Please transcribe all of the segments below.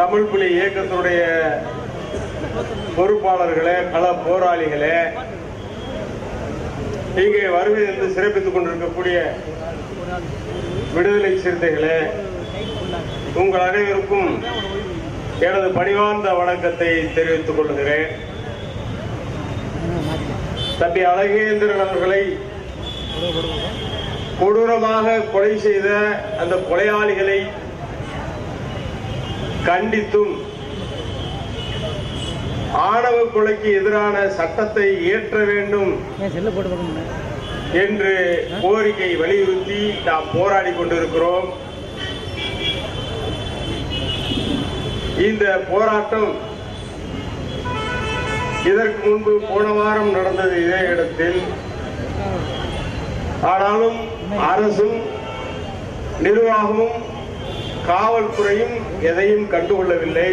தமிழ் புலி இயக்கத்தினுடைய பொறுப்பாளர்களே கள போராளிகளே இங்கே வருகை என்று சிறப்பித்துக் கொண்டிருக்கக்கூடிய விடுதலை சிறுத்தைகளே உங்கள் அனைவருக்கும் எனது பணிவார்ந்த வணக்கத்தை தெரிவித்துக் கொள்கிறேன். தம்பி அழகேந்திரன் அவர்களை கொடூரமாக கொலை செய்த அந்த கொலையாளிகளை கண்டித்தும் ஆணவ கொலைக்கு எதிரான சட்டத்தை இயற்ற வேண்டும் என்று கோரிக்கை வலியுறுத்தி நாம் போராடி கொண்டிருக்கிறோம். இந்த போராட்டம் இதற்கு முன்பு போன வாரம் நடந்தது இதே இடத்தில். ஆனாலும் அரசும் நிர்வாகமும் காவல்துறையும் எதையும் கண்டுகொள்ளவில்லை.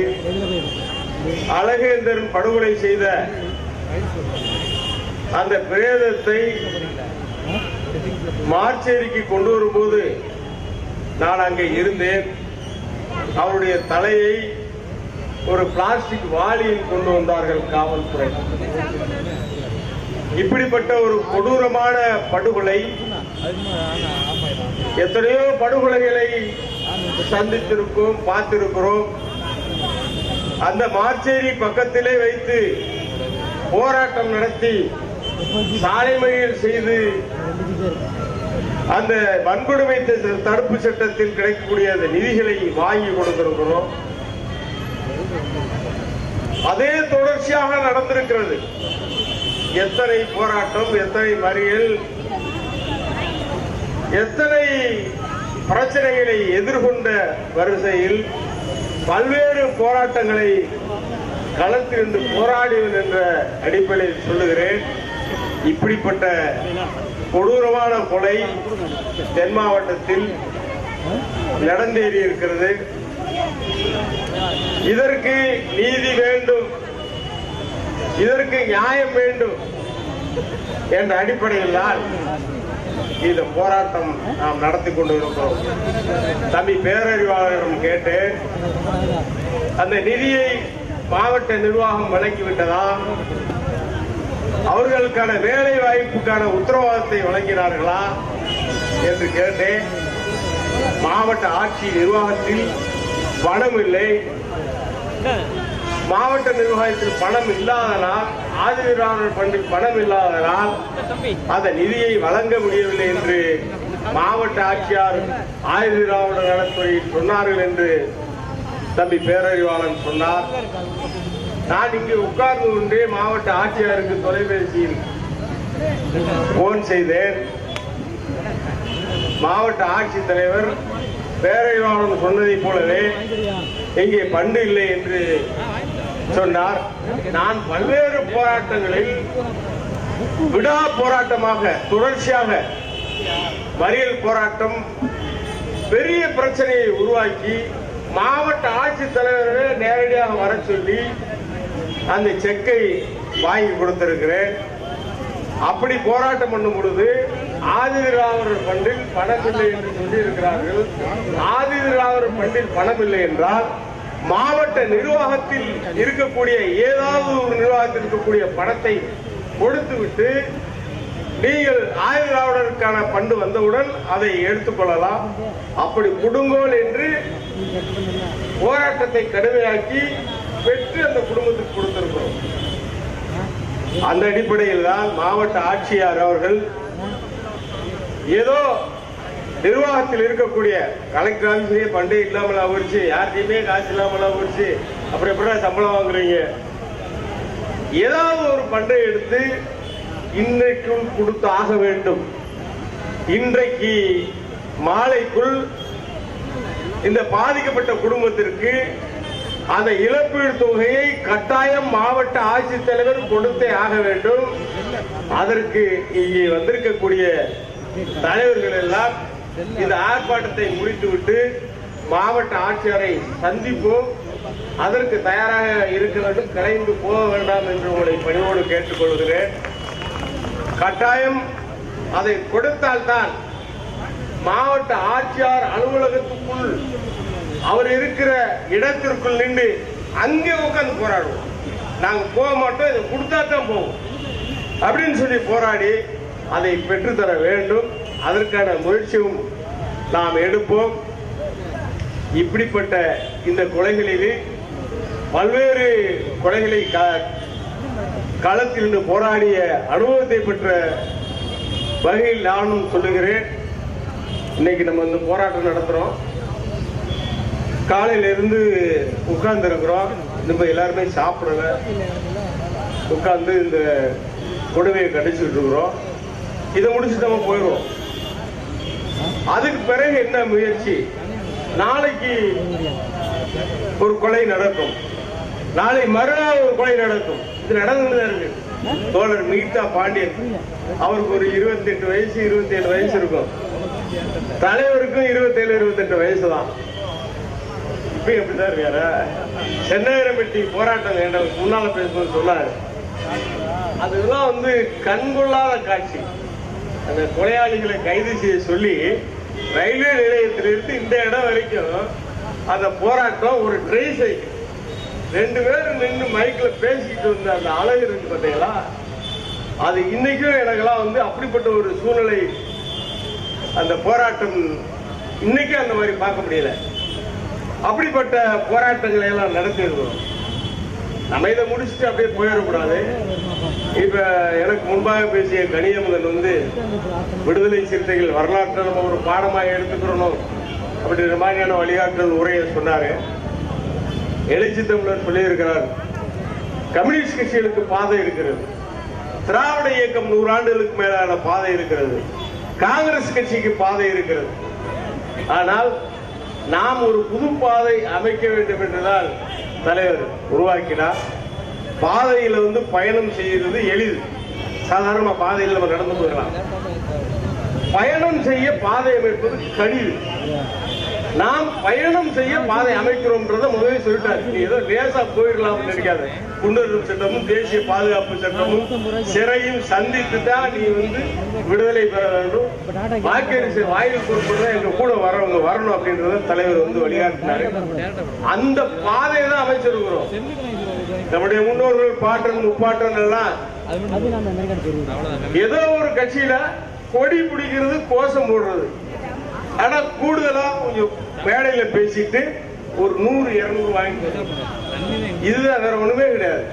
அழகேந்தர் படுகொலை செய்த அந்த பிரேதத்தை மார்ச்சேரிக்கு கொண்டு வரும்போது நான் அங்கே இருந்தேன். அவருடைய தலையை ஒரு பிளாஸ்டிக் வாளியில் கொண்டு வந்தார்கள் காவல்துறை. இப்படிப்பட்ட ஒரு கொடூரமான படுகொலை எத்தனையோ படுகொலைகளை சந்தித்திருக்கோம் பார்த்திருக்கிறோம். அந்த மார்ச்சேரி பக்கத்திலே வைத்து போராட்டம் நடத்தி சாலை மறியல் செய்து அந்த வன்கொடுமை த- தடுப்பு சட்டத்தில் கிடைக்கக்கூடிய அந்த நிதிகளை வாங்கி கொடுத்திருக்கிறோம். அதே தொடர்ச்சியாக நடந்திருக்கிறது. எத்தனை போராட்டம் எத்தனை மறியல் எத்தனை பிரச்சனைகளை எதிர்கொண்ட வரிசையில் பல்வேறு போராட்டங்களை களத்திலிருந்து போராடியவன் என்ற அடிப்படையில் சொல்லுகிறேன். இப்படிப்பட்ட கொடூரமான கொலை தென் மாவட்டத்தில் நடந்தேறி இருக்கிறது. இதற்கு நீதி வேண்டும். இதற்கு நியாயம் வேண்டும் என்ற அடிப்படையில் தான் இந்த போராட்டம் நாம் நடத்தி கொண்டு இருக்கிறோம் தம்பி பேரறிவாளரிடம் கேட்டேன் அந்த நிதியை மாவட்ட நிர்வாகம் வழங்கிவிட்டதா? அவர்களுக்கான வேலை வாய்ப்புக்கான உத்தரவாதத்தை வழங்கினார்களா என்று கேட்டேன். மாவட்ட ஆட்சி நிர்வாகத்தில் பணம் இல்லை. மாவட்ட நிர்வாகத்தில் பணம் இல்லாதனால் ஆதிராளர் பண்டில் பணம் இல்லாதனால் அந்த நிதியை வழங்க முடியவில்லை என்று மாவட்ட ஆட்சியார் ஆயுதிராவிட நலத்துறையில் சொன்னார்கள் என்று தம்பி பேரறிவாளன் சொன்னார். நான் இங்கு உட்கார்ந்து கொண்டே மாவட்ட ஆட்சியாருக்கு தொலைபேசியில் போன் செய்தேன். மாவட்ட ஆட்சித்தலைவர் பேரறிவாளன் சொன்னதைப் போலவே இங்கே பண்டு இல்லை என்று சொன்னார் நான் பல்வேறு போராட்டங்களில் விடா போராட்டமாக தொடர்ச்சியாக மறியல் போராட்டம் பெரிய பிரச்சனையை உருவாக்கி மாவட்ட ஆட்சித்தலைவரை நேரடியாக வர சொல்லி அந்த செக்கை வாங்கி கொடுத்திருக்கிறேன். அப்படி போராட்டம் பண்ணும் பொழுது ஆதிதிராவர் பண்டில் பணம் இல்லை என்று சொல்லி இருக்கிறார்கள் ஆதிதிராவர் பண்டில் பணம் இல்லை என்றால் மாவட்ட நிர்வாகத்தில் இருக்கக்கூடிய ஏதாவது ஒரு நிர்வாகத்தில் இருக்கக்கூடிய பணத்தை கொடுத்துவிட்டு நீங்கள் ஆயுதிராவிடருக்கான பண்டு வந்தவுடன் அதை எடுத்துக்கொள்ளலாம். அப்படி குடுங்கோல் என்று போராட்டத்தை கடுமையாக்கி பெற்று அந்த குடும்பத்துக்கு கொடுத்திருக்கிறோம். அந்த அடிப்படையில் தான் மாவட்ட ஆட்சியார் அவர்கள் ஏதோ நிர்வாகத்தில் இருக்கக்கூடிய கலெக்டர் ஆஃபீஸ்லயே பண்டே இல்லாமல் போயிடுச்சு யார்கிட்டயுமே காசு இல்லாமல் போயிடுச்சு அப்புறம் எப்படி சம்பளம் வாங்குறீங்க? ஏதாவது ஒரு பண்டை எடுத்து இன்றைக்குள் கொடுத்து ஆக வேண்டும். இன்றைக்கு மாலைக்குள் இந்த பாதிக்கப்பட்ட குடும்பத்திற்கு அந்த இழப்பீடு தொகையை கட்டாயம் மாவட்ட ஆட்சித்தலைவர் கொடுத்தே ஆக வேண்டும். அதற்கு இங்கே வந்திருக்கக்கூடிய தலைவர்கள் எல்லாம் இந்த ஆர்ப்பாட்டத்தை முடித்துவிட்டு மாவட்ட ஆட்சியரை சந்திப்போம். அதற்கு தயாராக இருக்க வேண்டும் கலைந்து போக வேண்டாம் என்று உங்களை பணிவோடு கேட்டுக்கொள்கிறேன். கட்டாயம் அதை கொடுத்தால்தான் மாவட்ட ஆட்சியார் அலுவலகத்துக்குள் அவர் இருக்கிற இடத்திற்குள் நின்று அங்கே உட்கார்ந்து போராடுவோம். நாங்கள் போக மாட்டோம் இதை கொடுத்தா தான் போவோம். அப்படின்னு சொல்லி போராடி அதை பெற்றுத்தர வேண்டும். அதற்கான முயற்சியும் நாம் எடுப்போம். இப்படிப்பட்ட இந்த கொலைகளிலே பல்வேறு கொலைகளை களத்தில் இருந்து போராடிய அனுபவத்தை பெற்ற வகையில் நானும் சொல்லுகிறேன். இன்னைக்கு நம்ம இந்த போராட்டம் நடத்துகிறோம் காலையிலிருந்து உட்கார்ந்துருக்குறோம். நம்ம எல்லாருமே சாப்பிடல. உட்கார்ந்து இந்த கொடுமையை கடிச்சுட்டு இருக்கிறோம். இதை முடிச்சு நம்ம போயிடுவோம். அதுக்கு பிறகு என்ன முயற்சி? நாளைக்கு ஒரு கொலை நடக்கும். நாளை மறுநாள் ஒரு கொலை நடக்கும். இது நடந்துதான் இருக்கு. தோழர் மீட்டா பாண்டியன் அவருக்கு ஒரு 28 வயசு 27 வயசு இருக்கும். தலைவருக்கும் 27 28 வயசு தான். இப்ப எப்படிதான் இருக்காரு? சென்னையரம்பட்டி போராட்டம் எங்களுக்கு முன்னால பேசும்போது சொன்னாரு. அதெல்லாம் வந்து கண்கொள்ளாத காட்சி. அந்த கொலையாளிகளை கைது செய்ய சொல்லி ரயில்வே நிலையத்திலிருந்து இந்த இடம் வரைக்கும் அந்த போராட்டம் ஒரு ட்ரை சைக்கிள் ரெண்டு பேரும் நின்று மைக்கில் பேசிக்கிட்டு வந்த அந்த அழகு இருக்கு பார்த்தீங்களா? அது இன்னைக்கும் எனக்கெல்லாம் வந்து அப்படிப்பட்ட ஒரு சூழ்நிலை அந்த போராட்டம் இன்னைக்கும் அந்த மாதிரி பார்க்க முடியல. அப்படிப்பட்ட போராட்டங்களை எல்லாம் நடத்தியிருக்கிறோம். நம்ம இதை முடிச்சுட்டு அப்படியே போயிடக்கூடாது. இப்ப எனக்கு முன்பாக பேசிய கனியமுதன் வந்து விடுதலை சிறுத்தைகள் வரலாற்றை நம்ம ஒரு பாடமாக எடுத்துக்கிறணும் அப்படின்ற மாதிரியான வழிகாட்டுதல் உரையை சொன்னாரு. எழுச்சி தமிழர் சொல்லியிருக்கிறார் கம்யூனிஸ்ட் கட்சிகளுக்கு பாதை இருக்கிறது. திராவிட இயக்கம் நூறாண்டுகளுக்கு மேலான பாதை இருக்கிறது. காங்கிரஸ் கட்சிக்கு பாதை இருக்கிறது. ஆனால் நாம் ஒரு புது பாதை அமைக்க வேண்டும் என்றுதான் தலைவர் உருவாக்கினார். பாதையில வந்து பயணம் செய்கிறது எளிது. சாதாரண பாதையில் நம்ம நடந்து போகலாம். பயணம் செய்ய பாதை அமைப்பது கடிது. நாம் பயணம் செய்ய பாதை அமைக்கிறோம்ன்றத முதலே சொல்லிட்டாரு. நீ ஏதோ லேசா போயிடலாம்னு நினைக்காத. குண்டர் சட்டமும் தேசிய பாதுகாப்பு சட்டமும் சிறையும் சந்தித்து தான் நீ வந்து விடுதலை பெற வேண்டும். வாக்கரிசி வாயில் குறிப்பிட்டு எங்க கூட வரவங்க வரணும் அப்படின்றத தலைவர் வந்து வழிகாட்டினாரு அந்த பாதையை தான் அமைச்சிருக்கிறோம். நம்முடைய முன்னோர்கள் பாட்டன் முப்பாட்டன் எல்லாம் ஏதோ ஒரு கட்சியில கொடி பிடிக்கிறது கோஷம் போடுறது. ஆனா கூடுதலா கொஞ்சம் மேடையில பேசிட்டு ஒரு நூறு இருநூறு வாங்கி இதுதான் வேற ஒண்ணுமே கிடையாது.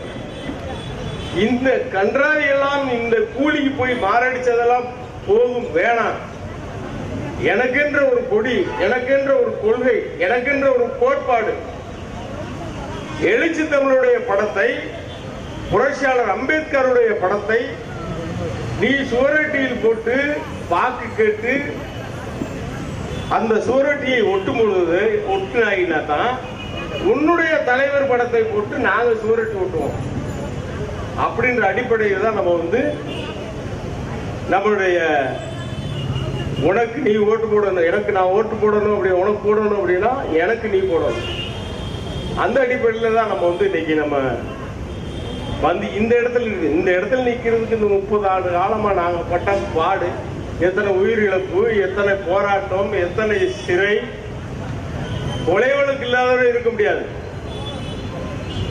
இந்த கன்றாவி எல்லாம் இந்த கூலிக்கு போய் மாரடிச்சதெல்லாம் போதும் வேணாம். எனக்கென்ற ஒரு கொடி எனக்கென்ற ஒரு கொள்கை எனக்கென்ற ஒரு கோட்பாடு. எழுச்சி தமிழுடைய படத்தை புரட்சியாளர் அம்பேத்கருடைய படத்தை நீ சுவரட்டியில் போட்டு வாக்கு கேட்டு அந்த சுவரொட்டியை ஒட்டும் பொழுது ஒட்டினாயினா தான் உன்னுடைய தலைவர் படத்தை போட்டு நாங்க சுவரொட்டி ஒட்டுவோம் அப்படின்ற அடிப்படையில் தான் நம்ம வந்து நம்மளுடைய உனக்கு நீ ஓட்டு போடணும் எனக்கு நான் ஓட்டு போடணும் அப்படி உனக்கு போடணும் அப்படின்னா எனக்கு நீ போடணும். அந்த அடிப்படையில் தான் நம்ம வந்து இன்னைக்கு நம்ம வந்து இந்த இடத்துல இந்த இடத்துல நிற்கிறதுக்கு இந்த முப்பது ஆண்டு காலமாக நாங்கள் பட்ட பாடு எத்தனை உயிரிழப்பு எத்தனை போராட்டம் எத்தனை சிறை கொலைவனுக்கு இல்லாதவரை இருக்க முடியாது.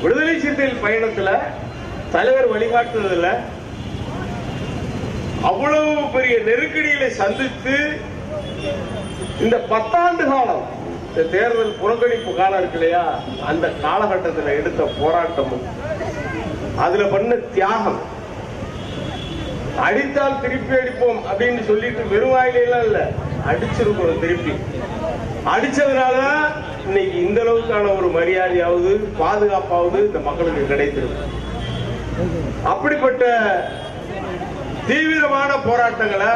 விடுதலை சிறுத்தைகள் பயணத்துல தலைவர் வழிகாட்டுறதுல அவ்வளவு பெரிய நெருக்கடிகளை சந்தித்து இந்த பத்தாண்டு காலம் இந்த தேர்தல் புறக்கணிப்பு காலம் இருக்கு இல்லையா அந்த காலகட்டத்தில் எடுத்த போராட்டமும் அதுல பண்ண தியாகம் அடித்தால் திருப்பி அடிப்போம் அப்படின்னு சொல்லிட்டு வெறும் வாயிலாம் இல்ல. அடிச்சிருக்கிறோம் திருப்பி. அடிச்சதுனாலதான் இன்னைக்கு இந்த அளவுக்கான ஒரு மரியாதையாவது பாதுகாப்பாவது இந்த மக்களுக்கு கிடைத்திருக்கு. அப்படிப்பட்ட தீவிரமான போராட்டங்களை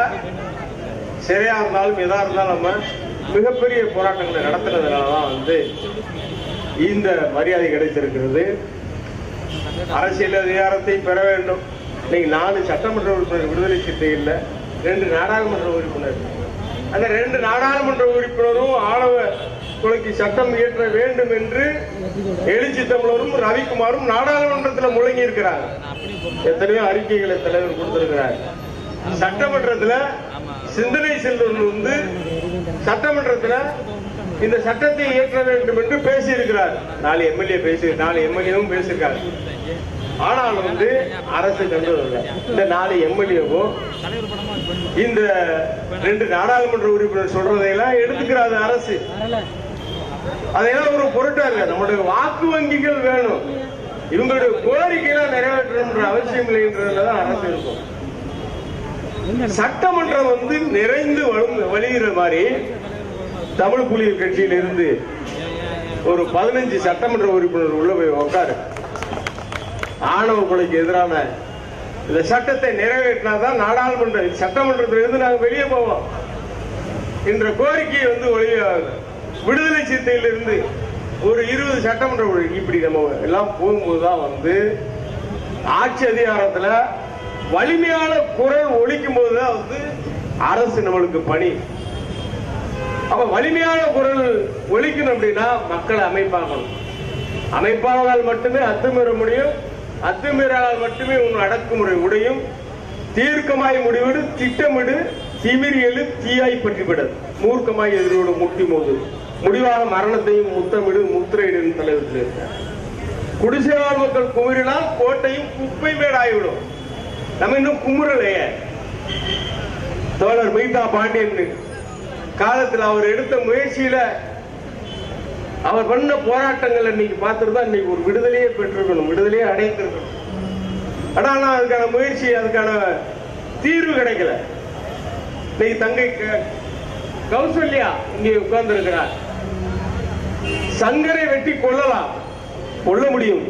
சிறையா இருந்தாலும் எதா இருந்தாலும் நம்ம மிகப்பெரிய போராட்டங்களை நடத்துறதுனாலதான் வந்து இந்த மரியாதை கிடைத்திருக்கிறது. அரசியல் அதிகாரத்தை பெற வேண்டும். இன்னைக்கு நாலு சட்டமன்ற உறுப்பினர் விடுதலை சிறுத்தைகள்ல ரெண்டு நாடாளுமன்ற உறுப்பினர். அந்த ரெண்டு நாடாளுமன்ற உறுப்பினரும் ஆணவ கொலைக்கு சட்டம் இயற்ற வேண்டும் என்று எழுச்சி தமிழரும் ரவிக்குமாரும் நாடாளுமன்றத்தில் முழங்கி இருக்கிறார் எத்தனையோ அறிக்கைகளை தலைவர் கொடுத்திருக்கிறார். சட்டமன்றத்தில் சிந்தனை செல்வன் வந்து சட்டமன்றத்தில் இந்த சட்டத்தை இயற்ற வேண்டும் என்று பேசியிருக்கிறார். நாலு எம்எல்ஏ பேசி நாலு எம்எல்ஏவும் பேசியிருக்காரு ஆனால் வந்து அரசு கண்டுவதில்லை இந்த நாலு எம்எல்ஏவும் இந்த ரெண்டு நாடாளுமன்ற உறுப்பினர் சொல்றதையெல்லாம் எடுத்துக்கிறாது அரசு. அதையெல்லாம் ஒரு பொருட்டா இல்ல. நம்மளுடைய வாக்கு வங்கிகள் வேணும். இவங்களுடைய கோரிக்கையெல்லாம் நிறைவேற்றணும்ன்ற அவசியம் இல்லைன்றதுலதான் அரசு இருக்கும். சட்டமன்றம் வந்து நிறைந்து வழிகிற மாதிரி தமிழ் புலிகள் கட்சியில இருந்து ஒரு பதினஞ்சு சட்டமன்ற உறுப்பினர் உள்ள போய் உட்காரு ஆணவ கொலைக்கு எதிரான இந்த சட்டத்தை நிறைவேற்றினாதான் நாடாளுமன்ற சட்டமன்றத்திலிருந்து நாங்கள் வெளியே போவோம். என்ற கோரிக்கை வந்து ஒளிய விடுதலை சிறுத்தையிலிருந்து ஒரு இருபது சட்டமன்ற உறுப்பினர் இப்படி நம்ம எல்லாம் போகும்போது தான் வந்து ஆட்சி அதிகாரத்தில் வலிமையான குரல் போது தான் வந்து அரசு நம்மளுக்கு பணி. அப்ப வலிமையான குரல் ஒழிக்கணும் அப்படின்னா மக்களை அமைப்பாகணும். அமைப்பாவதால் மட்டுமே அத்துமீற முடியும். அத்துமீறால் மட்டுமே உன் அடக்குமுறை உடையும். தீர்க்கமாய் முடிவிடு திட்டமிடு திமிரியலு எழு தீயாய் பற்றிவிடல். மூர்க்கமாய் எதிரோடு முட்டி மோது. முடிவாக மரணத்தையும் முத்தமிடு முத்திரையிடு தலைவர் சொல்லியிருக்கார் குடிசைவாழ் மக்கள் குமிறினால் கோட்டையும் குப்பை மேடாகிவிடும் நம்ம இன்னும் குமுறலைய. தோழர் மைதா பாண்டியன் காலத்தில் அவர் எடுத்த முயற்சியில அவர் பண்ண போராட்டங்கள் இன்னைக்கு பார்த்துருந்தா இன்னைக்கு ஒரு விடுதலையே பெற்றிருக்கணும் விடுதலையே அடைந்திருக்கணும். ஆனா ஆனா அதுக்கான முயற்சி அதுக்கான தீர்வு கிடைக்கல. இன்னைக்கு தங்கை க- கௌசல்யா இங்கே உட்கார்ந்து இருக்கிறார் சங்கரை வெட்டி கொல்லலாம். கொல்ல முடியும்.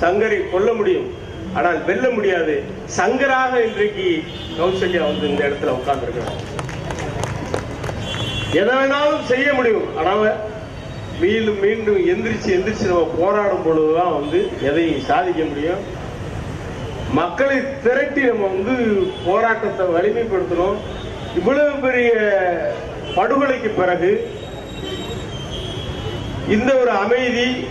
சங்கரை கொல்ல முடியும். ஆனால் வெல்ல முடியாது. சங்கராக இன்றைக்கு கௌசல்யா வந்து இந்த இடத்துல உட்கார்ந்து எதை வேணாலும் செய்ய முடியும். ஆனால் மீண்டும் மீண்டும் எந்திரிச்சு எந்திரிச்சு நம்ம போராடும் பொழுதுதான் வந்து எதையும் சாதிக்க முடியும். மக்களை திரட்டி நம்ம வந்து போராட்டத்தை வலிமைப்படுத்தணும். இவ்வளவு பெரிய படுகொலைக்கு பிறகு இந்த ஒரு அமைதி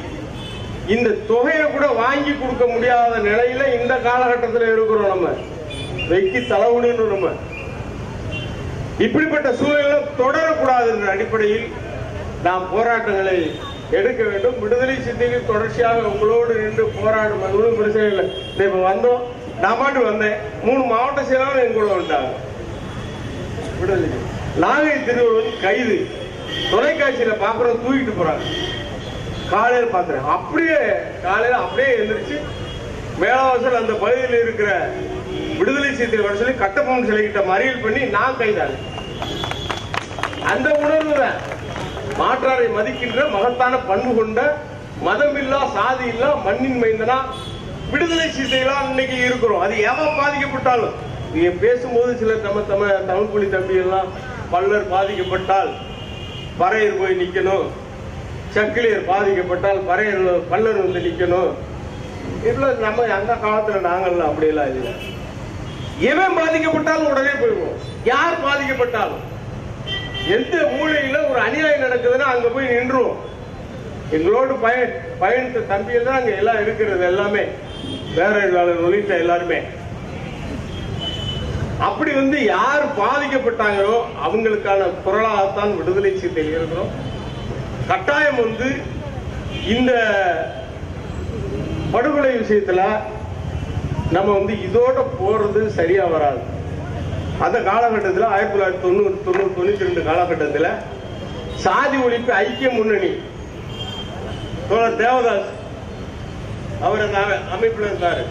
இந்த தொகையை கூட வாங்கி கொடுக்க முடியாத நிலையில இந்த காலகட்டத்தில் இருக்கிறோம் நம்ம. வெக்கி தலைவுன்னு நம்ம. இப்படிப்பட்ட சூழலில் தொடரக்கூடாது என்ற அடிப்படையில் நாம் போராட்டங்களை எடுக்க வேண்டும். விடுதலை சிந்தையில் தொடர்ச்சியாக உங்களோடு நின்று போராடும் அது ஒன்றும் பிரச்சனை இல்லை. இப்போ வந்தோம். நான் பாட்டு வந்தேன். மூணு மாவட்ட செயலாளர் என் கூட வந்தாங்க. விடுதலை. நாகை திருவள்ளுவர் கைது. தொலைக்காட்சியில் பாக்குறோம் தூக்கிட்டு போகிறாங்க காலையில் பாக்குறேன் அப்படியே காலையில் அப்படியே எழுந்திரிச்சு மேலவாசல் அந்த பகுதியில் இருக்கிற விடுதலை சிறுத்தை வர சொல்லி கட்டப்பொம்மன் சிலைகிட்ட மறியல் பண்ணி நான் கைதானேன். அந்த உணர்வு தான். மாற்றாரை மதிக்கின்ற மகத்தான பண்பு கொண்ட மதம் இல்லா சாதி இல்லா மண்ணின் மைந்தனா விடுதலை சிறுத்தைகளா இன்னைக்கு இருக்கிறோம். அது எவன் பாதிக்கப்பட்டாலும். நீங்க பேசும்போது சிலர் நம்ம தம தமிழ் புலி தம்பி எல்லாம் பல்லர் பாதிக்கப்பட்டால் பறையர் போய் நிக்கணும். சக்கிலியர் பாதிக்கப்பட்டால் பறையர் பல்லர் வந்து நிக்கணும். இதுல நம்ம அந்த காலத்துல நாங்கள்லாம் அப்படியெல்லாம் இல்லை. எவன் பாதிக்கப்பட்டாலும் உடனே போயிடுவோம். யார் பாதிக்கப்பட்டாலும்? எந்த மூலையில ஒரு அநியாயம் நடக்குதுன்னா அங்க போய் நின்றுவோம். எங்களோடு பய பயணித்த தம்பியில் தான் அங்க எல்லாம் இருக்கிறது எல்லாமே. பேரழிவாளர் உள்ளிட்ட எல்லாருமே. அப்படி வந்து யார் பாதிக்கப்பட்டாங்களோ அவங்களுக்கான குரலாகத்தான் விடுதலை சீட்டை இருக்கிறோம். கட்டாயம் வந்து இந்த படுகொலை விஷயத்துல நம்ம வந்து இதோட போறது சரியா வராது. அந்த காலகட்டத்தில் ஆயிரத்தி தொள்ளாயிரத்தி தொண்ணூறு தொண்ணூறு தொண்ணூத்தி ரெண்டு காலகட்டத்தில் சாதி ஒழிப்பு ஐக்கிய முன்னணி தோழர் தேவதாஸ் அவர் அந்த அமைப்பில் இருந்தார்.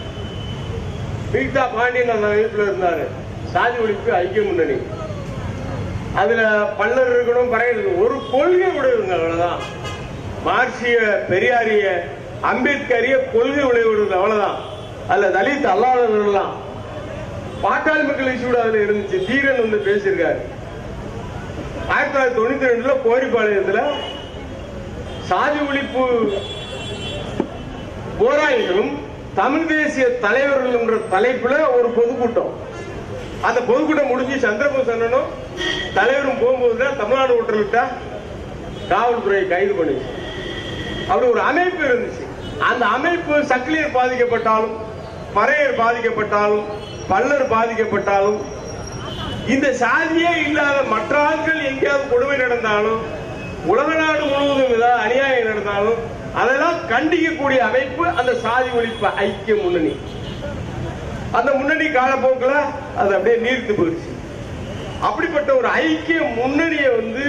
பீட்டா பாண்டியன் அந்த அமைப்பில் இருந்தார். சாதி ஒழிப்பு ஐக்கிய முன்னணி. அதுல பல்லர் இருக்கணும் பறையர் இருக்கணும். ஒரு கொள்கை உடையவங்க அவ்வளவுதான். மார்க்சிய பெரியாரிய அம்பேத்கரிய கொள்கை உடையவர்கள் அவ்வளவுதான். அதுல தலித் அல்லாதவர்கள்லாம் பாட்டாளி மக்கள் அதுல இருந்துச்சு. தீரன் வந்து பேசியிருக்காரு. ஆயிரத்தி தொள்ளாயிரத்தி தொண்ணூத்தி ரெண்டுல கோரிப்பாளையத்துல சாதி ஒழிப்பு போராளிகளும் தமிழ் தேசிய தலைவர்கள் என்ற தலைப்புல ஒரு பொதுக்கூட்டம். அந்த பொதுக்கூட்டம் முடிஞ்சு சந்திரபோஸ் அண்ணனும் தலைவரும் போகும்போது தான் தமிழ்நாடு விட்டுருட்டா காவல்துறை கைது பண்ணுச்சு. அப்படி ஒரு அமைப்பு இருந்துச்சு. அந்த அமைப்பு சக்கிலியர் பாதிக்கப்பட்டாலும் பறையர் பாதிக்கப்பட்டாலும் பல்லர் பாதிக்கப்பட்டாலும் இந்த சாதியே இல்லாத மற்ற ஆட்கள் எங்கேயாவது கொடுமை நடந்தாலும் உலக நாடு முழுவதும் ஏதாவது அநியாயம் நடந்தாலும் அதெல்லாம் கண்டிக்கக்கூடிய அமைப்பு அந்த சாதி ஒழிப்பு ஐக்கிய முன்னணி. அந்த முன்னணி காலப்போக்கில் அது அப்படியே நீர்த்து போயிடுச்சு. அப்படிப்பட்ட ஒரு ஐக்கிய முன்னணியை வந்து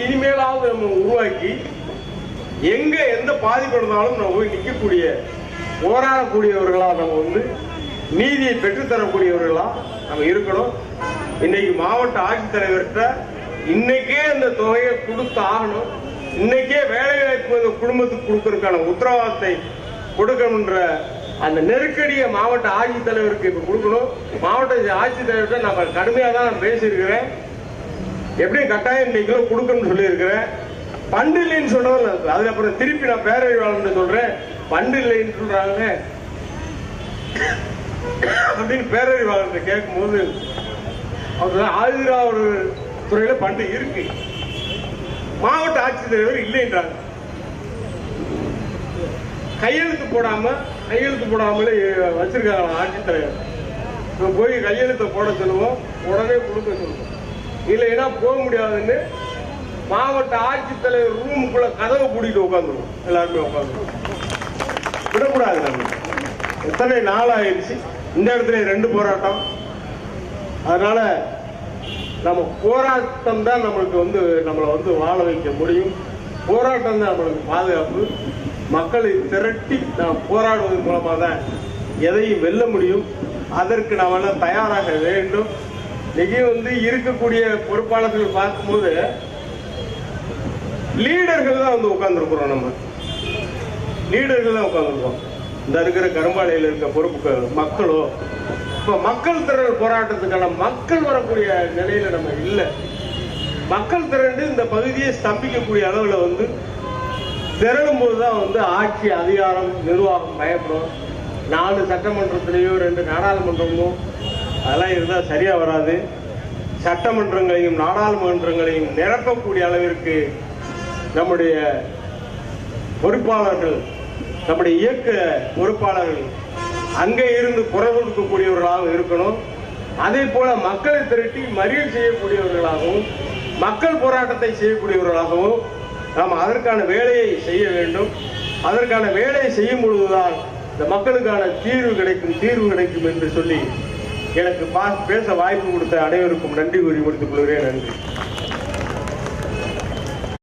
இனிமேலாவது நம்ம உருவாக்கி எங்க எந்த பாதிப்பு இருந்தாலும் நம்ம போய் நிற்கக்கூடிய போராடக்கூடியவர்களாக நம்ம வந்து நீதியை பெற்றுத்தரக்கூடியவர்களா நம்ம இருக்கணும். இன்னைக்கு மாவட்ட ஆட்சித்தலைவர்கிட்ட இன்னைக்கே அந்த தொகையை கொடுத்து ஆகணும். இன்னைக்கே வேலை வாய்ப்பு குடும்பத்துக்கு கொடுக்கறதுக்கான உத்தரவாதத்தை கொடுக்கணுன்ற அந்த நெருக்கடியை மாவட்ட ஆட்சித்தலைவருக்கு இப்ப கொடுக்கணும். மாவட்ட ஆட்சித்தலைவர்கிட்ட நம்ம கடுமையாக தான் நான் பேசியிருக்கிறேன். எப்படியும் கட்டாயம் இன்னைக்கு கொடுக்கணும்னு சொல்லியிருக்கிறேன். பண்டு இல்லைன்னு சொன்னதில்ல அதுல அப்புறம் திருப்பி நான் பேரறிவாளர்னு சொல்றேன். பண்டு இல்லைன்னு சொல்றாங்க. அப்படின்னு பேரறிவாளர்கிட்ட கேட்கும்போது அவர் ஆதிராவது துறையில பண்டு இருக்கு. மாவட்ட ஆட்சித்தலைவர் இல்லைன்றாங்க கையெழுத்து போடாம கையெழுத்து போடாமலே வச்சிருக்காங்க ஆட்சித்தலைவர். நம்ம போய் கையெழுத்தை போட சொல்லுவோம் உடனே கொடுக்க சொல்லுவோம். இல்லைன்னா போக முடியாதுன்னு மாவட்ட ஆட்சித்தலைவர் ரூமுக்குள்ள கதவை கூட்டிட்டு உட்காந்துருவோம். எல்லாருமே உட்காந்துருவோம். விடக்கூடாது நம்ம. எத்தனை நாள் ஆயிடுச்சு? இந்த இடத்துல ரெண்டு போராட்டம். அதனால நம்ம போராட்டம் தான் நம்மளுக்கு வந்து நம்மளை வந்து வாழ வைக்க முடியும். போராட்டம் தான் நம்மளுக்கு பாதுகாப்பு. மக்களை திரட்டி நாம் போராடுவதன் மூலமாக தான் எதையும் வெல்ல முடியும். அதற்கு நாம் எல்லாம் தயாராக வேண்டும். இன்னைக்கு வந்து இருக்கக்கூடிய பொறுப்பாளர்கள் பார்க்கும்போது லீடர்கள் தான் வந்து உட்கார்ந்துருக்குறோம் நம்ம. லீடர்கள் தான் உட்காந்துருக்கோம் இந்த இருக்கிற கரும்பாலையில் இருக்க பொறுப்பு மக்களோ இப்போ மக்கள் திரள் போராட்டத்துக்கான மக்கள் வரக்கூடிய நிலையில நம்ம இல்லை. மக்கள் திரண்டு இந்த பகுதியை ஸ்தம்பிக்கக்கூடிய அளவில் வந்து திரளும் போது தான் வந்து ஆட்சி அதிகாரம் நிர்வாகம் பயப்படும். நாலு சட்டமன்றத்திலேயோ ரெண்டு நாடாளுமன்றமோ அதெல்லாம் இருந்தால் சரியாக வராது. சட்டமன்றங்களையும் நாடாளுமன்றங்களையும் நிரப்பக்கூடிய அளவிற்கு நம்முடைய பொறுப்பாளர்கள் நம்முடைய இயக்க பொறுப்பாளர்கள் அங்கே இருந்து குரல் கொடுக்கக்கூடியவர்களாக இருக்கணும். அதே போல மக்களை திரட்டி மறியல் செய்யக்கூடியவர்களாகவும் மக்கள் போராட்டத்தை செய்யக்கூடியவர்களாகவும் நாம் அதற்கான வேலையை செய்ய வேண்டும். அதற்கான வேலையை செய்யும் பொழுதுதான் இந்த மக்களுக்கான தீர்வு கிடைக்கும் தீர்வு கிடைக்கும் என்று சொல்லி எனக்கு பா- பேச வாய்ப்பு கொடுத்த அனைவருக்கும் நன்றி கூறி முடித்துக் கொள்கிறேன். நன்றி.